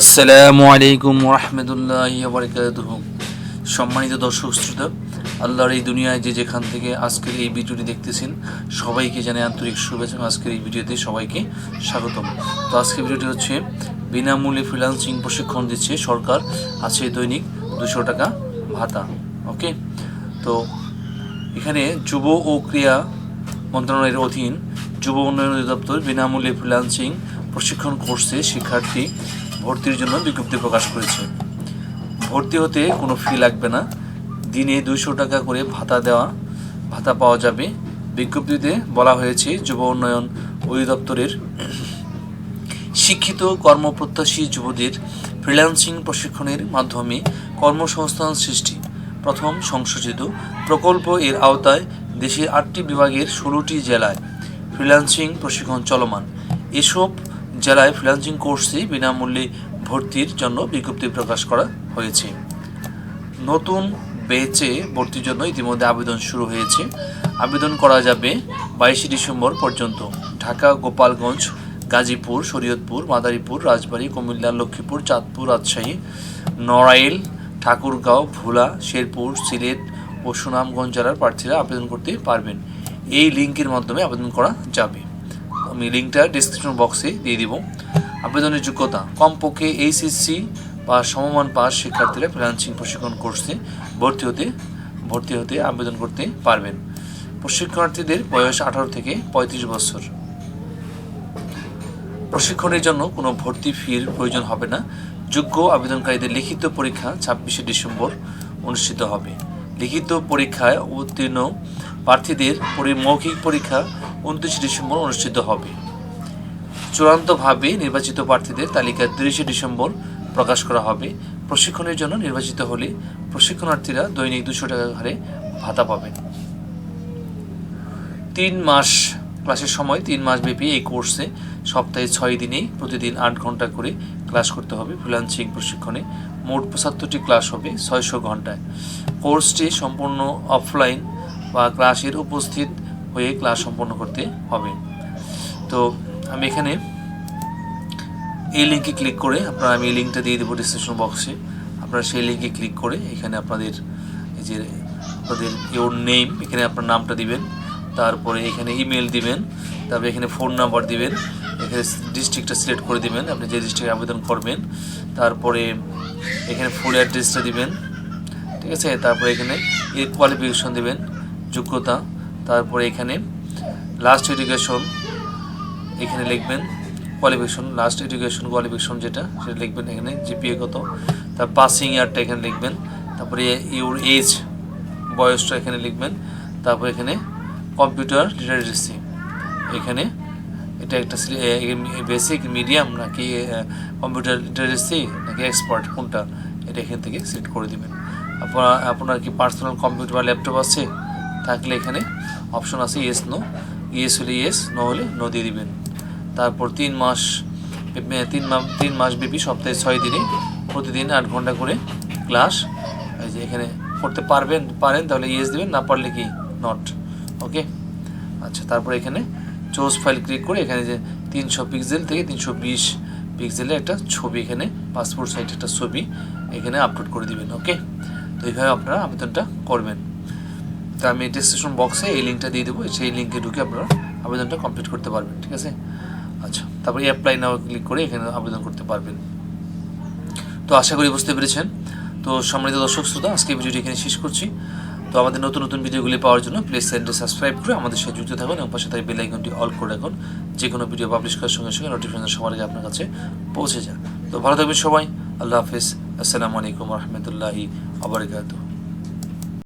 আসসালামু আলাইকুম রহমতুল্লাহ বারকাতুহ সম্মানিত দর্শক শ্রোতা, আল্লাহর এই দুনিয়ায় যে যেখান থেকে আজকের এই ভিডিওটি দেখতেছেন, সবাইকে জানাই আন্তরিক শুভেচ্ছা। আজকের এই ভিডিওতে সবাইকে স্বাগতম। তো আজকের ভিডিওটি হচ্ছে, বিনামূল্যে ফ্রিলান্সিং প্রশিক্ষণ দিচ্ছে সরকার, আছে দৈনিক দুশো টাকা ভাতা, ওকে? তো এখানে যুব ও ক্রিয়া মন্ত্রণালয়ের অধীন যুব উন্নয়ন অধিদপ্তর বিনামূল্যে ফ্রিলান্সিং প্রশিক্ষণ কোর্সে শিক্ষার্থী ভর্তির জন্য বিজ্ঞপ্তি প্রকাশ করেছে। ভর্তি হতে কোনো ফি লাগবে না। দিনে দুইশো টাকা করে ভাতা দেওয়া, ভাতা পাওয়া যাবে। বিজ্ঞপ্তিতে বলা হয়েছে, যুব উন্নয়ন অধিদপ্তরের শিক্ষিত কর্মপ্রত্যাশী যুবদের ফ্রিল্যান্সিং প্রশিক্ষণের মাধ্যমে কর্মসংস্থান সৃষ্টি। প্রথম সংশোধিত প্রকল্প এর আওতায় দেশের আটটি বিভাগের ষোলোটি জেলায় ফ্রিল্যান্সিং প্রশিক্ষণ চলমান। এসব জেলায় ফ্রিল্যান্সিং কোর্সে বিনামূল্যে ভর্তির জন্য বিজ্ঞপ্তি প্রকাশ করা হয়েছে। নতুন বেচে ভর্তির জন্য ইতিমধ্যে আবেদন শুরু হয়েছে। আবেদন করা যাবে বাইশে ডিসেম্বর পর্যন্ত। ঢাকা, গোপালগঞ্জ, গাজীপুর, শরীয়তপুর, মাদারীপুর, রাজবাড়ী, কুমিল্লা, লক্ষ্মীপুর, চাঁদপুর, রাজশাহী, নড়াইল, ঠাকুরগাঁও, ভোলা, শেরপুর, সিলেট ও সুনামগঞ্জ জেলার প্রার্থীরা আবেদন করতে পারবেন। এই লিঙ্কের মাধ্যমে আবেদন করা যাবে। আমি লিঙ্কটা ডিসক্রিপশন বক্সে দিয়ে দিব। আবেদনের যোগ্যতা, কমপক্ষে এইচএসসি বা সমমান পাস শিক্ষার্থীরা ফ্রিল্যান্সিং প্রশিক্ষণ কোর্সে ভর্তি হতে ভর্তি হতে আবেদন করতে পারবেন। প্রশিক্ষণার্থীদের বয়স আঠারো থেকে পঁয়ত্রিশ বছর। প্রশিক্ষণের জন্য কোনো ভর্তি ফির প্রয়োজন হবে না। যোগ্য আবেদনকারীদের লিখিত পরীক্ষা ছাব্বিশে ডিসেম্বর অনুষ্ঠিত হবে। লিখিত পরীক্ষায় উত্তীর্ণ প্রার্থীদের মৌখিক পরীক্ষা উনত্রিশে ডিসেম্বর অনুষ্ঠিত হবে। চূড়ান্তভাবে নির্বাচিত প্রার্থীদের তালিকা তিরিশে ডিসেম্বর প্রকাশ করা হবে। প্রশিক্ষণের জন্য নির্বাচিত হলে প্রশিক্ষণার্থীরা দৈনিক দুশো টাকা হারে ভাতা পাবেন। তিন মাস ক্লাসের সময়, তিন মাস ব্যাপী এই কোর্সে সপ্তাহে ছয় দিনেই প্রতিদিন আট ঘণ্টা করে ক্লাস করতে হবে। ফ্রিলান্সিং প্রশিক্ষণে মোট পঁচাত্তরটি ক্লাস হবে ছয়শো ঘন্টায়। কোর্সটি সম্পূর্ণ অফলাইন বা ক্লাসের উপস্থিত হয়ে ক্লাস সম্পন্ন করতে হবে। তো আমি এখানে এই লিঙ্কে ক্লিক করে আপনারা আমি এই লিঙ্কটা দিয়ে দেবো ডিসক্রিপশন বক্সে আপনারা সেই লিঙ্কে ক্লিক করে এখানে আপনাদের এই যে আপনাদের ইওর নেম এখানে আপনার নামটা দিবেন। তারপরে এখানে ইমেল দিবেন, তারপরে এখানে ফোন নাম্বার দিবেন, এখানে ডিস্ট্রিক্টটা সিলেক্ট করে দিবেন, আপনি যে ডিস্ট্রিক্টে আবেদন করবেন। তারপরে এখানে ফুল অ্যাড্রেসটা দিবেন, ঠিক আছে? তারপরে এখানে এর কোয়ালিফিকেশন দিবেন, যোগ্যতা তারপরে এখানে লাস্ট এডুকেশন এখানে লিখবেন কোয়ালিফিকেশন লাস্ট এডুকেশন কোয়ালিফিকেশন যেটা, সেটা লিখবেন এখানে জিপিএ কত। তার পাসিং ইয়ারটা এখানে লিখবেন। তারপরে ইউর এজ বয়সটা এখানে লিখবেন। তারপর এখানে কম্পিউটার লিটারেসি এখানে এটা একটা বেসিক মিডিয়াম নাকি কম্পিউটার লিটারেসি নাকি এক্সপার্ট কোনটা, এটা এখান থেকে সিলেক্ট করে দিবেন। আপনার আপনার কি পার্সোনাল কম্পিউটার বা ল্যাপটপ আছে? থাকলে এখানে অপশন আছে ইয়েস নো ইয়েস হলে ইয়েস নো হলে নো দিয়ে দিবেন। তারপর তিন মাস তিন মাস তিন মাস ব্যাপী সপ্তাহে ছয় দিনে প্রতিদিন আট ঘণ্টা করে ক্লাস এই যে এখানে করতে পারবেন, পারেন, তাহলে ইয়েস দেবেন, না পারলে কি? নট ওকে আচ্ছা তারপর এখানে চোজ ফাইল ক্লিক করে এখানে যে তিনশো পিক্সেল থেকে তিনশো বিশ পিক্সেলের একটা ছবি এখানে পাসপোর্ট সাইজ একটা ছবি এখানে আপলোড করে দিবেন ওকে তো এইভাবে আপনারা আবেদনটা করবেন। তো আমি ডিসক্রিপশন বক্সে এই লিঙ্কটা দিয়ে দেবো, সেই লিঙ্কে ঢুকে আপনারা আবেদনটা কমপ্লিট করতে পারবেন, ঠিক আছে? আচ্ছা তারপরে অ্যাপ্লাই নাও ক্লিক করে এখানে আবেদন করতে পারবেন। তো আশা করি বুঝতে পেরেছেন। তো সম্মানিত দর্শক, শ্রোতা, আজকে ভিডিওটি এখানে শেষ করছি। তো আমাদের নতুন নতুন ভিডিওগুলি পাওয়ার জন্য প্লিজ চ্যানেলটি সাবস্ক্রাইব করে আমাদের সাথে যুক্ত থাকুন এবং পাশে তাই বেল আইকনটি অল করে রাখুন। যে কোনো ভিডিও পাবলিশ করার সঙ্গে সঙ্গে নোটিফিকেশন সবার আগে আপনার কাছে পৌঁছে যায়। তো ভালো থাকবেন সবাই। আল্লাহ হাফিজ। আসসালামু আলাইকুম রহমতুল্লাহি আবরকাত